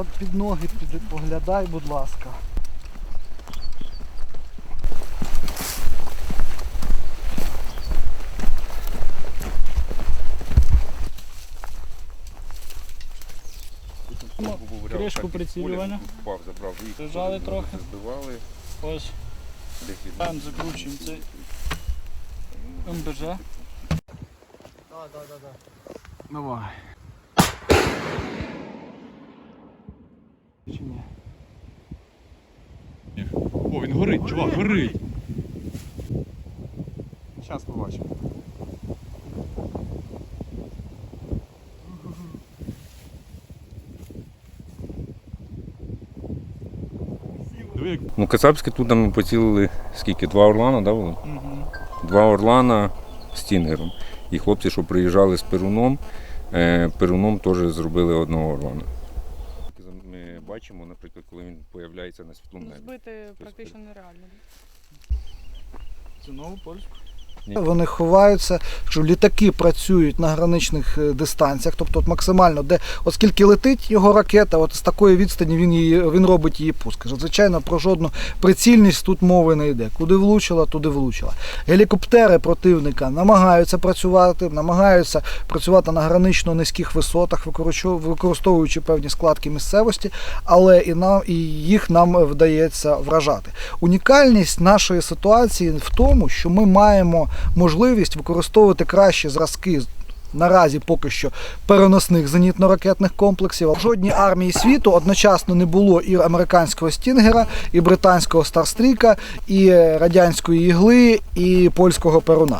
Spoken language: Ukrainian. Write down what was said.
От під ноги під, поглядай, будь ласка. Кришку прицілювання. Впав, забрав їх. Зажали трохи. Збивали. Ось там закручуємо цей МБЖ. Давай. Горить, чувак, горить. Зараз побачимо. Ну, Кацапське тут ми поцілили скільки? Два орлана, да, було? Угу. Два орлана з тінгером. І хлопці, що приїжджали з Перуном, е, Перуном теж зробили одного орлана. Бачимо, наприклад, коли він з'являється на світлому небі. Збити практично нереально. Це нову польську. Вони ховаються, що літаки працюють на граничних е, дистанціях, тобто от максимально, де оскільки летить його ракета, от з такої відстані він її він робить її пуск. Звичайно, про жодну прицільність тут мови не йде. Куди влучила, туди влучила. Гелікоптери противника намагаються працювати, намагаються працювати на гранично низьких висотах, використовуючи певні складки місцевості, але і нам і їх нам вдається вражати. Унікальність нашої ситуації в тому, що ми маємо можливість використовувати кращі зразки. Наразі поки що переносних зенітно-ракетних комплексів. В жодній армії світу одночасно не було і американського стінгера, і британського старстріка, і радянської ігли, і польського перуна.